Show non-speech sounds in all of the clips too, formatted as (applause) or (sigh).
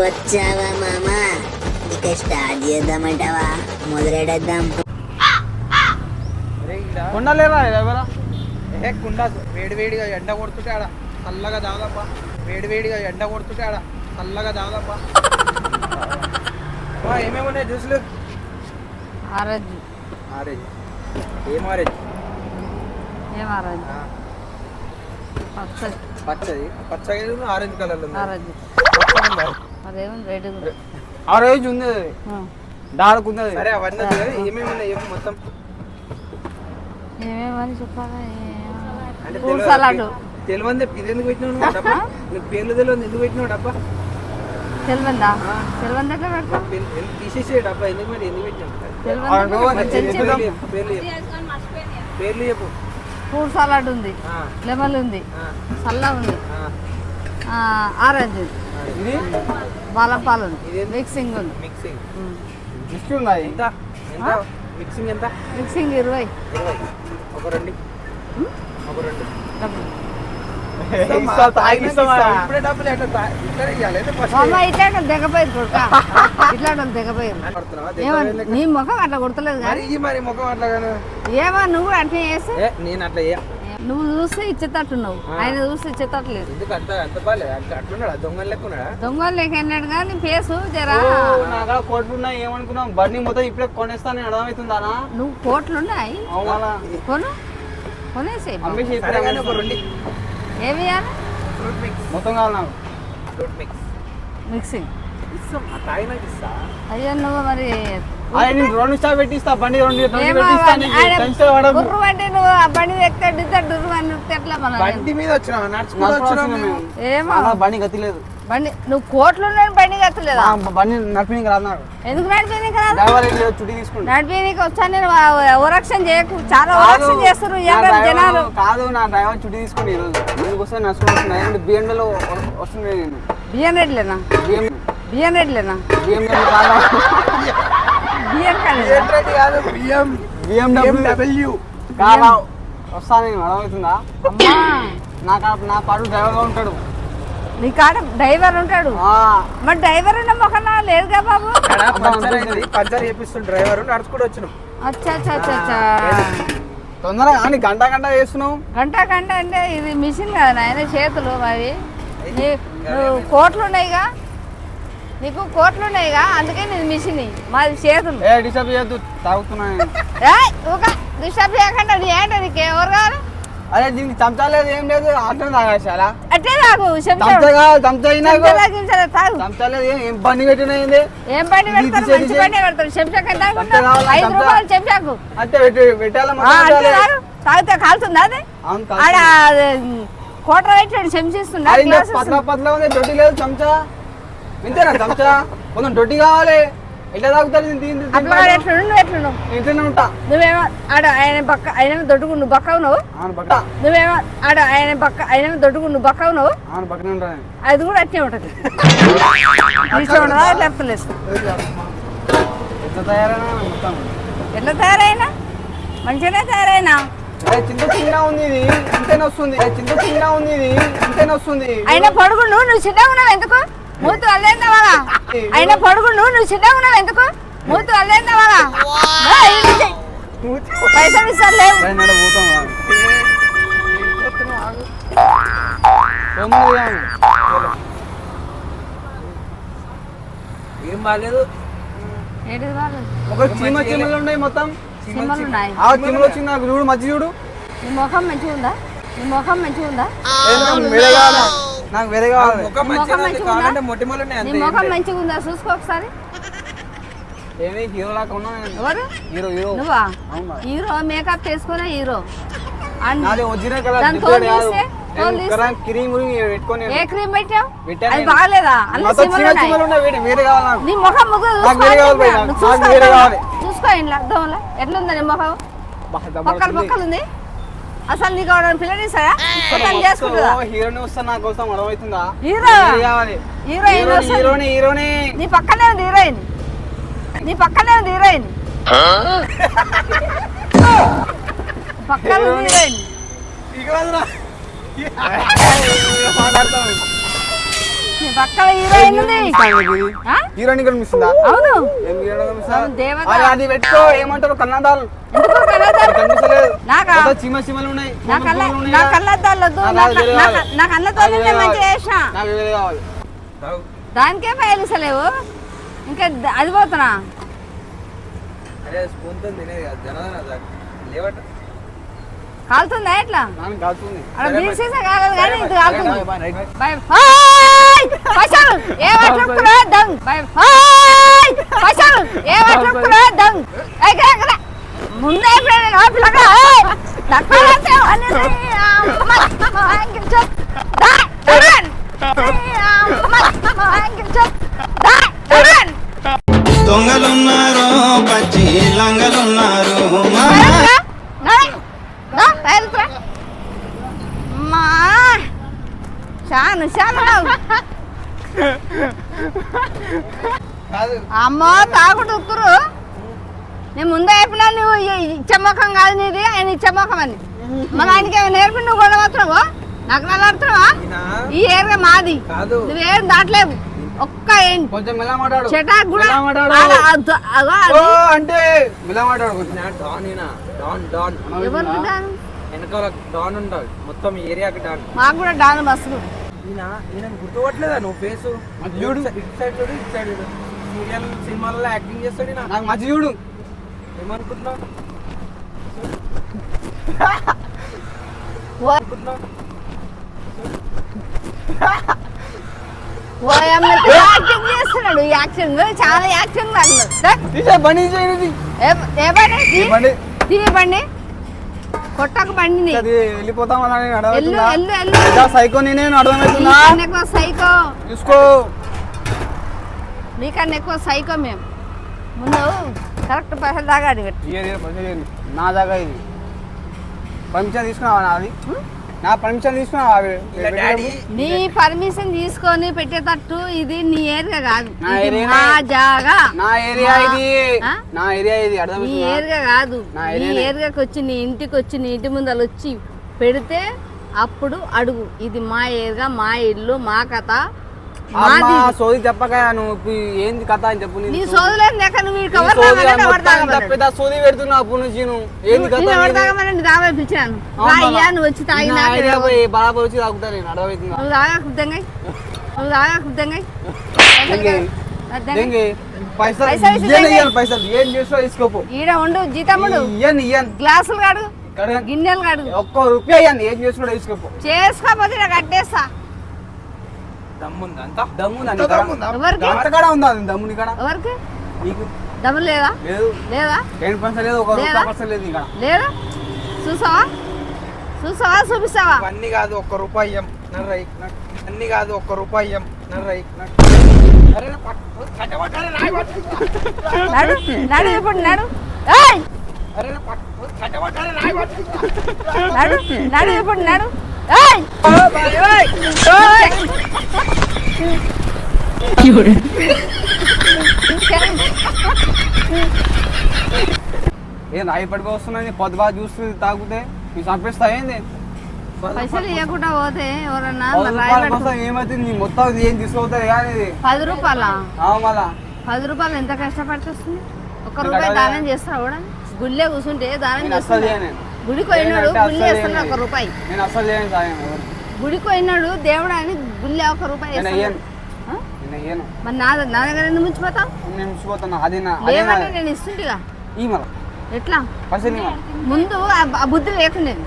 వచ్చావా మామా? ఇక స్టార్ట్ చేద్దామంటావా? మొదలెడేద్దాం కొండలేరా ఎవరా? ఏ కుండ వేడి వేడిగా ఎండ కొడుతుంటే ఆడ చల్లగా దాదాపా. వేడి వేడిగా ఎండ కొడుతుంటే ఆడ చల్లగా దాదాపా. ఏమేమి ఉన్నాయి జ్యూసులు? ఆరోజు. ఆరెంజ్. ఏం ఆరెంజ్? ఏం ఆరోజు? పచ్చది పచ్చది పచ్చగా ఆరెంజ్ కలర్ ఉంది. ఆరోజు. అదేమో రెడ్ ఆ రోజు ఉంది అది. డార్క్ ఉంది అది. సరే అవన్నీ వద్దు ఏమేమి ఉన్నాయి చెప్పు మొత్తం. ఏమేమని చెప్పాలా? అంటే ఫ్రూట్ సలాడ్. తెలివంది ఇది ఎందుకు పెట్టినావు నువ్వు? డబ్బా? నీకు పేర్లు తెలియదు. ఎందుకు పెట్టినావు డబ్బా? తెలివందా? తెలివంది ఎట్లా పెడతాం పేర్లు- ఎందుకు తీసేసే డబ్బా. ఎందుకు మరి? ఎందుకు పెట్టినావు? తెలివంది? మరి తెలిసి పేర్లు చెప్పు. పేర్లు చెప్పు. పేర్లు చెప్పు. ఫ్రూట్ సలాడ్ ఉంది. ఆ, లెమన్ ఉంది. ఆ, సల్లా ఉంది. ఆ, ఆరెంజ్ ఉంది. ఇది? బాలపాలు. ఉంది? మిక్సింగ్. ఉంది మిక్సింగ్? ఎంత? ఎంత? మిక్సింగ్ ఎంత? మిక్సింగ్ ఇరవై. ఇరవై. ఒక రెండు. ఒక రెండు. దిగపోయింది కొడుక. (laughs) ఇట్లా. నీ ముఖం అట్లా కొడతలేదు మరి కానీ ఈ మరి ముఖం అట్లాగాను ఏమో నువ్వు అట్లా చేసి ఏ నేను అట్లా ఏ నువ్వు చూస్తే ఇచ్చేటట్టు నువ్వు ఆయన చూస్తే ఇచ్చేటట్టు లేదు. ఎందుకు అంత అంత బాలే? అట్లా అట్లున్నాడా? దొంగ లెక్క ఉన్నాడా దొంగలు లేక అన్నాడు కానీ ఫేసు జరా. ఓ, నా కాడ కోట్లు ఉన్నాయి ఏమనుకున్నాం బండి మొత్తం ఇప్పుడే కొనేస్తాను అర్థమవుతుందానా నువ్వు కోట్లు ఉన్నాయి. అవునా? కొను. కొనేసి ఏమి మొత్తం కావాలి నాకు. మిక్సింగ్ అయ్యో నువ్వు మరి ఆయన నేను రెండు స్టాప్ పెట్టిస్తా బండి రెండు అంటే నువ్వు ఆ బండి ఎక్కడ డుర్రు అని ఎట్లా మన బండి మీద వచ్చినాం బండి గతి లేదు బండి నువ్వు కోట్లు బండి కట్టలేదా? బండి నడిపి రాదు ఎందుకు డ్రైవర్ ఏంటి చుట్టి తీసుకుంటా వచ్చాను నేను ఓరక్షణ చేయకు చాలా కాదు, ఓరక్షణ చేస్తారు జనాలు. కాదు నా డ్రైవర్ చుట్టి తీసుకుని ఈరోజు. దీనికోసం నడుచుకుంటూ వస్తున్నా ఎందుకంటే బిఎండలో వస్తుంది నేను. బియ్యం రెడ్లేనా బిఎం బియ్యం రెడ్లేనా? బియ్యం కాదు. బియ్యం బిఎండబ్ల్యూ నేను అర్థమవుతుందా? అమ్మా. నా డ్రైవర్గా ఉంటాడు. నీ కాడ డ్రైవర్ ఉంటాడు? ఆ, మరి డ్రైవర్ ఉన్న మొక్కన లేదుగా బాబు? పంచర్ అయింది పంచర్ చేపిస్తుంది డ్రైవర్ నడుచుకుంటూ వచ్చినాం. అచ్చా అచ్చా అచ్చా అచ్చా. తొందరగా కానీ గంట గంట గంట గంట అంటే ఇది మిషన్ కదా నాయన చేతులు మరి కోట్లు ఉన్నాయిగా? నీకు కోట్లు ఉన్నాయిగా అందుకే నీది మిషన్ మాది చేతులు ఏ డిస్టర్బ్ చేయొద్దు తాగుతున్నా నేను. ఏయ్, ఊక డిస్టర్బ్ చేయకుండా నీ ఏంటో నీకు? ఎవరు కావాలి అరే దీనికి చంచా లేదు ఏం లేదు అట్లా తాగు చెంచా లేదు ఏం- ఏం బండి పెట్టినది ఏం బండి ఇది పెడతారు తీసేది మంచి చేయి. బండి పెడతారు చెంచాక? ఐదు? రూపాయలు అంటే పెట్టాలా తాగితే కాలుతుందా అది? ఆడ. కోటర్ చెంచిస్తుందా పతలా పతలా ఉంది లేదు చంచా వింతేనా చంచా కొంచెం దొడ్డి కావాలి. ఎట్లా తాగుతారు వాడు ఎట్లుండు నువ్వు ఎట్లున్నావు ఇంట్లోనే ఉంటా. నువ్వేమో ఆడ ఆయన పక్క ఆయన దొడ్డుకు నువ్వు నువ్వేమో ఆడ ఆయన పక్క ఆయన దొడ్డుకు నువ్వు అవును పక్కనే ఉంటా నేను. అది కూడా అట్నే ఉంటుంది. ఉండదా ఎట్లా తయారైనా మొత్తం. ఎట్లా తయారైనా? మంచిగానే తయారైనా? అరే చింత చిన్న ఉంది ఇది. ఇంతేనే వస్తుంది? అరే చింత చిన్న ఉంది ఇది. ఇంతేనే వస్తుంది? ఆయన పడుగు నువ్వు నువ్వు చిన్నగా ఉన్నావు ఎందుకు? మూతు అల్లేందా వాళ్ళ ఆయన పడుగు నువ్వు నువ్వు చిన్నగా ఉన్నావు ఎందుకు? మూతు అల్లేందా వాళ్ళ పైసలు ఇస్తారు లేవు అరే నడ పోతాం రా. తొందరగా చేయాలి. ఏం బాగాలేదు ఏంటిది వాళ్ళు ఒక చీమ చీమలు ఉన్నాయి మొత్తం. ఉన్నాయి. ఆ చీమలు వచ్చింది నాకు చూడు మధ్య చూడు. నీ ముఖం మంచిగా ఉందా? నీ ముఖం మంచిగా ఉందా? నాకు వేరే కావాలి. ముఖం మంచిగా ఉంది. కావాలంటే నీ ముఖం. మంచిగా చూసుకో ఒకసారి. ఏమి హీరో లాగా ఉన్నా నేను. ఎవరు? Hero hero. నువ్వా? అవునా? హీరో మేకప్ చేసుకునే హీరో. Original colour. క్రీమ్ పెట్టుకొని ఏ క్రీమ్ పెట్టావు? అది. బాగాలేదా? నీ ముఖం. చూసుకో ఇంట్లో. దోమల ఎట్లుంది నీ ముఖం? పక్కలు జబర్దస్త్ ఉంది. అసలు నీకు ఎవరైనా పిల్లని ఇస్తారా మొత్తం చేసుకుంటుందా? ఓ, హీరోని వస్తా నా కోసం అర్థమవుతుందా హీరో? కావాలి హీరో హీరో హీరోని హీరోని నీ పక్కనే ఉంది హీరోయిన్. నీ పక్కనే ఉంది హీరోయిన్. పక్కన ఉంది హీరోయిన్. పక్కన హీరోయిన్ ఉంది? హీరోయిన్ కనిపిస్తుందా. అవును. హీరోయిన్ దేవత. అది పెట్టుకో. ఏమంటారు? కన్నదాలు. ఎందుకు కళ్ళద్దాలు? కనిపిస్తలేదు నాకా? ఏదో చీమ చీమలు ఉన్నాయి. వద్దు నాకు మంచిగా. చేసిన? దానికే పయలిసలేవు ఇంకా అది పోతున్నా. అరే స్పూన్తో తినేది కాదు. జనదన లేవట. కాలుతుందా ఎట్లా? కాలుతుంది. అక్కడ కానీ ఇది కాలుతుంది. రైట్. చాను కాదు. అమ్మో తాగుడు ఉక్కురు. నేను ముందే చెప్పినా నువ్వు ఇచ్చమ్మకం కాదు నీది ఆయన ఇచ్చమ్మకం అని. మన ఆయనకి ఏమైనా నేర్పి నువ్వు కూడా మాత్రమా నాకు నల్లాడుతున్నావా ఈ ఏరియా మాది. నువ్వేం దాటలేవు. ఒక్క చెటాక్ కూడా. అంటే ఎవరికి డాన్ వెనకాల డాన్ ఉండాలి. మొత్తం ఏరియాకి డాన్. మాకు కూడా డాన్ బస్సు. ఈయన ఈయన గుర్తుపట్టలేదా నువ్వు ఫేస్ అది చూడు. ఇటు సైడ్ చూడు ఇటు సైడ్ చూడు. సీరియల్ సినిమాలలో యాక్టింగ్ చేస్తాడు నాకు చూడు. ఏమనుకుంటున్నావు? యాక్టింగ్ చేస్తున్నాడు? యాక్షన్ చాలా యాక్షన్ ఏ బండి. కొట్టక బండిని. అది వెళ్ళిపోతాం ఎల్లు ఎల్లు ఎల్లు. ఇంకా సైకో నేనే అర్థమవుతుందా నీకన్నా ఎక్కువ సైకో. చూసుకో నీకన్నా ఎక్కువ సైకో మేము. ముందు కరెక్ట్ పైసలు దాకా అడిగట్టు పైసలు ఇయ్యది. నా దగ్గర ఇది. పర్మిషన్ తీసుకున్నావా నాది? నా పర్మిషన్ తీసుకున్నావా ఇలా డాడీ. నీ పర్మిషన్ తీసుకొని పెట్టేటట్టు ఇది నీ ఏరియా కాదు. నా జాగా. నా ఏరియా ఇది? నా ఏరియా ఇది. నీ అర్థమవుతుందా ఏరియా కాదు. నా నీ. ఏరియాకి వచ్చి నీ ఇంటికి వచ్చి నీ ఇంటి ముందర వచ్చి పెడితే అప్పుడు అడుగు. ఇది మా ఏరియా మా ఇల్లు మా కథ. అమ్మా సోది చెప్పక నువ్వు ఏంది కథ అని చెప్పు నీ సోదులేదు లేక నువ్వు కవర్? తప్పిదా సోది పెడుతున్నావు అప్పుడు నుంచి నువ్వు. ఏంది కథ దావా పిలిచాను? అయ్యా నువ్వు వచ్చి నా తాగినా బరాబర్ వచ్చి తాగుతా నేను అర్థమవుతుందా నువ్వు తాగా కుద్దంగా నువ్వు తాగా కుద్దంగా గ్లాసులు కాడు గిన్నెలు కాడు. ఒక్క రూపాయి ఏం తీసుకోపో. ఇక్కడ కట్టేస్తా. దమ్ముంది అంతా? దమ్ము అంత దమ్ముందా? ఎవరికి? కాడ ఉందా అది దమ్ము నీకాడ ఎవరికి? నీకు? డబ్బులు లేదా? లేదు. లేదా? టెన్ పర్సెంట్ లేదు ఒక లేదా? రూపాయి పర్సెంట్ లేదు ఇక్కడ లేదా? చూసావా? చూసావా? చూపిస్తావా? అన్ని కాదు ఒక్క రూపాయి ఇయ్యం. నర్రై అన్ని కాదు ఒక్క రూపాయి ఇయ్యం. నర్రై అరే నా పట్టు- కట్టబట్టారే, రాయి పట్టు. నడు నడు ఇప్పుడు నడు. ఏయ్! అరే నా పట్టు- కట్టబట్టారే, రాయి పట్టు. నడు నడు ఇప్పుడు నడు. ఏయ్ ఏం రాయి పట్టుకు వస్తున్నాయి పొద్దు బాగా చూస్తుంది తాగుతే? నీకు చంపేస్తా ఏంది? పైసలు ఇవ్వకుండా పోతే ఎవరన్నా. ఏమైతుంది? నీ మొత్తం ఏం తీసుకోవుతుంది కానీ పది రూపాయలా? మళ్ళా పది రూపాయలు ఎంత కష్టపడుతుంది ఒక్క నేను రూపాయి. దానం చేస్తావు కూడా? గుళ్ళే కూర్చుంటే దానం చేయను. గుడికి పోయినాడు గుళ్ళు వేస్తున్నాడు ఒక. రూపాయి. నేను అస్సలు చేయను. సాయం ఎవరికి. గుడికి పోయినాడు దేవుడు అని గుళ్ళే ఒక రూపాయి నేను వేస్తున్నాడు. అయ్యాను ఆ? నేను అయ్యాను మరి నా నా దగ్గర ఎందుకు ముంచిపోతావు? నేను చూసిపోతున్నా అది నా అదే నా లేవంటే నేను ఇస్తుంటిగా. ఈ మళ్ళా. ఎట్లా? పైసలు ఈ మళ్ళా. ముందు ఆ ఆ బుద్ధి లేకుండేది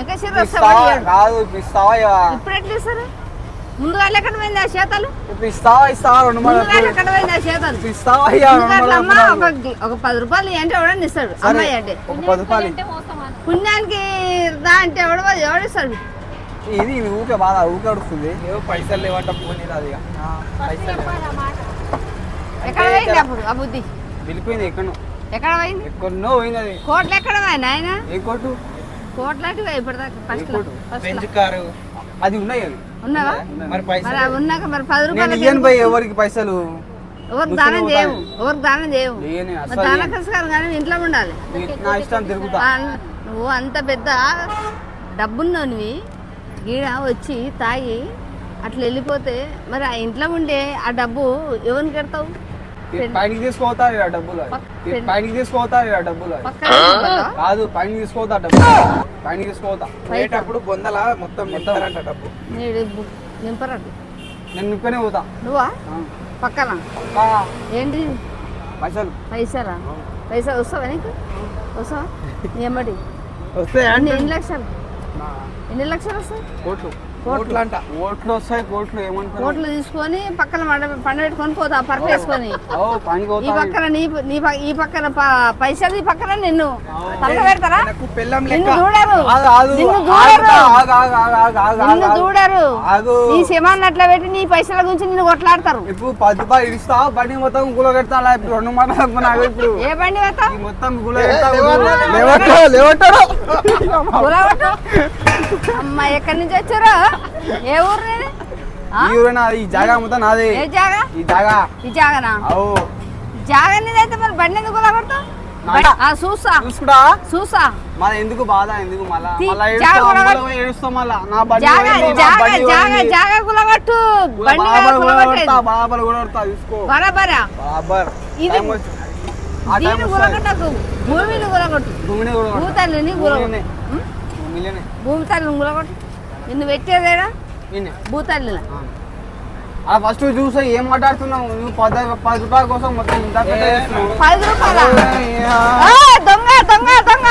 ఇంకా ఇస్తావా? కాదు ఇప్పుడు ఇస్తావా ఇవ్వవా? ఇప్పుడు ఎట్లా ఇస్తారు? ముందుగా ఎక్కడ పోయింది ఆ చేతలు? ఇప్పుడు ఇస్తావా? ఇస్తావా రెండు మళ్ళీ ముందుగా ఎక్కడ పోయింది ఆ చేతలు? ఇప్పుడు ఇస్తావా ఇయ్యవా? రెండు ముందుగా అమ్మ మళ్ళీ ఒక ఒక పది రూపాయలు అంటే ఎవడని ఇస్తాడు. సరే, అమ్మాయి అంటే. ఒక పది రూపాయలు పుణ్యానికి దా అంటే ఎవడు ఎవడిస్తాడు ఇది ఊకే బాధ ఊకే అడుస్తుంది ఏవో పైసలు లేవంట పోనీ రాదు ఇక. పైసలు. ఎక్కడ పోయింది అప్పుడు ఆ బుద్ధి? వెళ్ళిపోయింది ఎక్కడో. ఎక్కడ పోయింది? ఎక్కడనో పోయింది అది. కోట్లు ఎక్కడ పోయింది ఆయన? ఏ కోటు కోట్లాంటి ఇప్పటిదాకా ఫస్ట్ కోటు? Bench car. అది ఉన్నాయి అవి. ఉన్నావా. మరి మరి పైసలు అవి ఉన్నాక మరి పది నేను రూపాయలు ఇయ్యను పోయి ఎవరికి పైసలు? ఎవరికి దానం చేయవు ఎవరికి దానం చేయవు. నేను మరి దాన. కసకారం కానీ ఇంట్లో ఉండాలి. నీ- ఇష్టం తిరుగుతా. నువ్వు అంత పెద్ద డబ్బున్నోనివి. గీడ వచ్చి తాగి అట్లా వెళ్ళిపోతే మరి ఆ ఇంట్లో ఉండే ఆ డబ్బు ఎవరిని కడతావు? పైనకి తీసుకోతా ఇలా డబ్బులు పక్- ఈ పైనకి తీసుకోతా ఇలా డబ్బులు? కాదు పైన తీసుకోతా డబ్బులు. పైన తీసుకోతా పోయేటప్పుడు బొందల మొత్తం నింపుతారంట డబ్బు. నింపరాదు. నేను నిప్పునే పోతా. నువ్వా? ఆ. పక్కన? ఆ, ఏంటి? పైసలు. పైసలా? పైసా వస్తావా నీకు? వస్తావా? నీ ఎమ్మటి వస్తే ఎన్ని ఎన్ని లక్షలు ఎన్ని లక్షలు వస్తాయి? కోట్లు. కోట్లు అంట కోట్లు వస్తాయి కోట్లు ఏమంటారు? కోట్లు తీసుకొని పక్కన పండ పండ పెట్టుకొని పోతా పరక వేసుకొని ఓ పైనకి ఈ పక్కన నీ ఈ పక్కన పైసలు ఈ పక్కన నిన్ను. పరక పెడతారా? నాకు పెళ్ళం నిన్ను చూడరు. నిన్ను ఆగు, చూడరు. ఆగు, ఆగు, ఆగు, ఆగు, ఆగు, నిన్ను ఆగు. చూడరు. నీ శమాన్ని అట్లా పెట్టి నీ పైసల గురించి నిన్ను కొట్లాడతారు. ఇప్పుడు పది రూపాయలు ఇస్తా బండి మొత్తం గుల కడతా ఇప్పుడు రెండు మాట నాకు ఇప్పుడు. ఏ బండి మొత్తం? గుల కడతా. అమ్మ ఎక్కడి నుంచి వచ్చారు? ఏ ఊరు ఆ? ఈ ఊరేనా ఈ జాగా నాదే. ఏ జాగా? ఈ జాగా. ఈ జాగనా? అవు. జాగా నీదైతే మరి బండి ఎందుకు చూసా. చూసుకుడా చూసా. మళ్ళీ ఎందుకు బాధ? ఎందుకు మళ్ళా? తీ, మళ్ళా జాగా ఏడుస్తావు, కూడా అందులో పోయి ఏడుస్తావు మళ్ళా? నా బండి జాగా పోయింది, నా జాగా బండి జాగా పోయింది. జాగా బండి బాబర్ కూడా గులగొట్టేది కొడతా, బాబర్ కూడా కొడతా, చూసుకో. బరాబరా? బాబర్ ఇది- టైం వచ్చి- ఆ టైం దీన్ని వస్తుంది. గులగొట్టకు భూమిని భూమిని కూడా కొడతా. భూతల్లిని భూమినే. భూమిలోనే. భూమి తల్లిని నిన్ను పెట్టేదేడా ఈయనే. భూతల్లిన అలా ఫస్ట్ చూసా ఏం మాట్లాడుతున్నావు? నువ్వు పది పది రూపాయల కోసం మొత్తం ఇంత. పది రూపాయల. దొంగ దొంగ దొంగ